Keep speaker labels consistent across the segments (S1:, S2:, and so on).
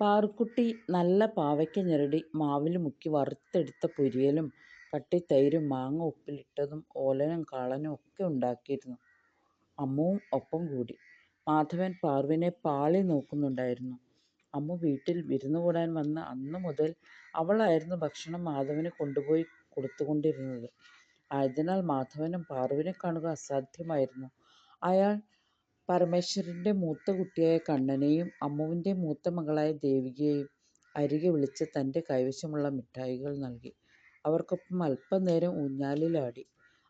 S1: പാറുക്കുട്ടി നല്ല പാവയ്ക്ക ഞെരടി മാവിൽ മുക്കി വറുത്തെടുത്ത പൊരിയലും കട്ടിത്തൈരും മാങ്ങ ഉപ്പിലിട്ടതും ഓലനും കാളനും ഒക്കെ ഉണ്ടാക്കിയിരുന്നു. അമ്മുവും ഒപ്പം കൂടി. മാധവൻ പാർവിനെ പാളി നോക്കുന്നുണ്ടായിരുന്നു. അമ്മു വീട്ടിൽ വിരുന്നുകൂടാൻ വന്ന അന്നു മുതൽ അവളായിരുന്നു ഭക്ഷണം മാധവന് കൊണ്ടുപോയി കൊടുത്തുകൊണ്ടിരുന്നത്. ആയതിനാൽ മാധവനും പാറുവിനെ കാണുക അസാധ്യമായിരുന്നു. അയാൾ പരമേശ്വരന്റെ മൂത്ത കുട്ടിയായ കണ്ണനെയും അമ്മുവിന്റെ മൂത്ത മകളായ ദേവികയെയും അരികെ വിളിച്ച് തന്റെ കൈവശമുള്ള മിഠായികൾ നൽകി. അവർക്കൊപ്പം അല്പനേരം ഊഞ്ഞാലിലാടി.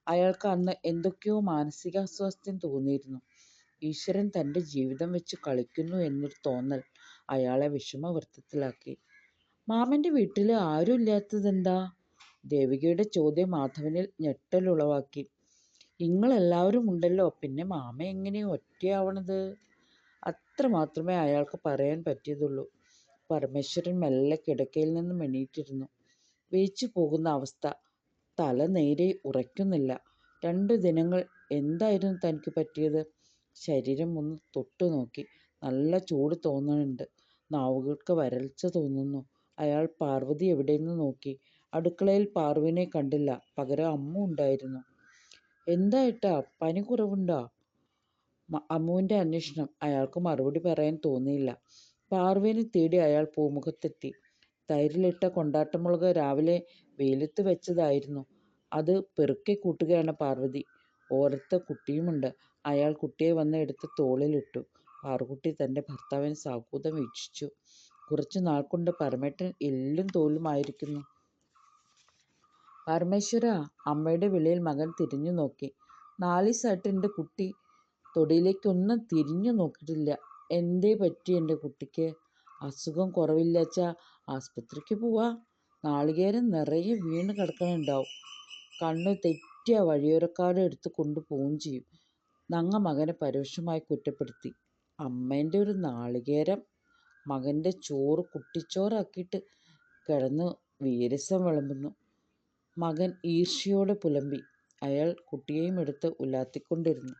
S1: അയാൾക്ക് അന്ന് എന്തൊക്കെയോ മാനസികാസ്വാസ്ഥ്യം തോന്നിയിരുന്നു. ഈശ്വരൻ തന്റെ ജീവിതം വെച്ച് കളിക്കുന്നു എന്നൊരു തോന്നൽ അയാളെ വിഷമവൃത്തത്തിലാക്കി. "മാമന്റെ വീട്ടിൽ ആരും ഇല്ലാത്തതെന്താ? " ദേവികയുടെ ചോദ്യം മാധവനിൽ ഞെട്ടലുളവാക്കി. "ഇങ്ങളെല്ലാവരും ഉണ്ടല്ലോ പിന്നെ മാമ എങ്ങനെ ഒറ്റയാവണത്? " അത്ര മാത്രമേ അയാൾക്ക് പറയാൻ പറ്റിയതുള്ളൂ. പരമേശ്വരൻ മെല്ലെ കിടക്കയിൽ നിന്നും എണീറ്റിരുന്നു. വിയച്ചുപോകുന്ന അവസ്ഥ. തല നേരെ ഉറയ്ക്കുന്നില്ല. രണ്ടു ദിനങ്ങൾ എന്തായിരുന്നു തനിക്ക് പറ്റിയത്? ശരീരം ഒന്ന് തൊട്ടു നോക്കി നല്ല ചൂട് തോന്നുന്നുണ്ട് നാവുകൾക്ക് വരൾച്ച തോന്നുന്നു. അയാൾ പാർവതി എവിടെയെന്ന് നോക്കി. അടുക്കളയിൽ പാർവിനെ കണ്ടില്ല. പകരം അമ്മു ഉണ്ടായിരുന്നു. "എന്താ ഏട്ടാ പനി കുറവുണ്ടോ? " അമ്മുവിന്റെ അന്വേഷണം. അയാൾക്ക് മറുപടി പറയാൻ തോന്നിയില്ല. പാറുവിനെ തേടി അയാൾ പൂമുഖത്തെത്തി. തൈരിലിട്ട കൊണ്ടാട്ടമുളക് രാവിലെ വെയിലത്ത് വെച്ചതായിരുന്നു. അത് പെറുക്കി കൂട്ടുകയാണ് പാർവതി. ഓരത്ത് കുട്ടിയുമുണ്ട്. അയാൾ കുട്ടിയെ വന്ന് എടുത്ത് തോളിലിട്ടു. പാറുക്കുട്ടി തന്റെ ഭർത്താവിനെ സാക്കൂതം വീക്ഷിച്ചു. "കുറച്ചുനാൾകൊണ്ട് പരമേട്ടൻ എല്ലും തോലും ആയിരിക്കുന്നു. " "പരമേശ്വരാ! " അമ്മയുടെ വിളിയിൽ മകൻ തിരിഞ്ഞുനോക്കി. "നാലീസായിട്ട് എന്റെ കുട്ടി തൊടിയിലേക്കൊന്നും തിരിഞ്ഞു നോക്കിയിട്ടില്ല. എന്തേ പറ്റി എന്റെ കുട്ടിക്ക്? " "അസുഖം കുറവില്ലാച്ചാ ആസ്പത്രിക്ക് പോവാ. നാളികേരം നിറയെ വീണ് കിടക്കണുണ്ടാവും. കണ്ണു തെറ്റിയ വഴിയോരക്കാര് എടുത്ത് കൊണ്ടു പോവും ചെയ്യും. " നങ്ങ മകനെ പരോക്ഷമായി കുറ്റപ്പെടുത്തി. "അമ്മേന്റെ ഒരു നാളികേരം! " മകന്റെ ചോറ് കുട്ടിച്ചോറാക്കിയിട്ട് കിടന്ന് വീരസം വിളമ്പുന്നു മകൻ ഈർഷ്യയോടെ പുലമ്പി. അയാൾ കുട്ടിയെയും എടുത്ത് ഉലാത്തിക്കൊണ്ടിരുന്നു.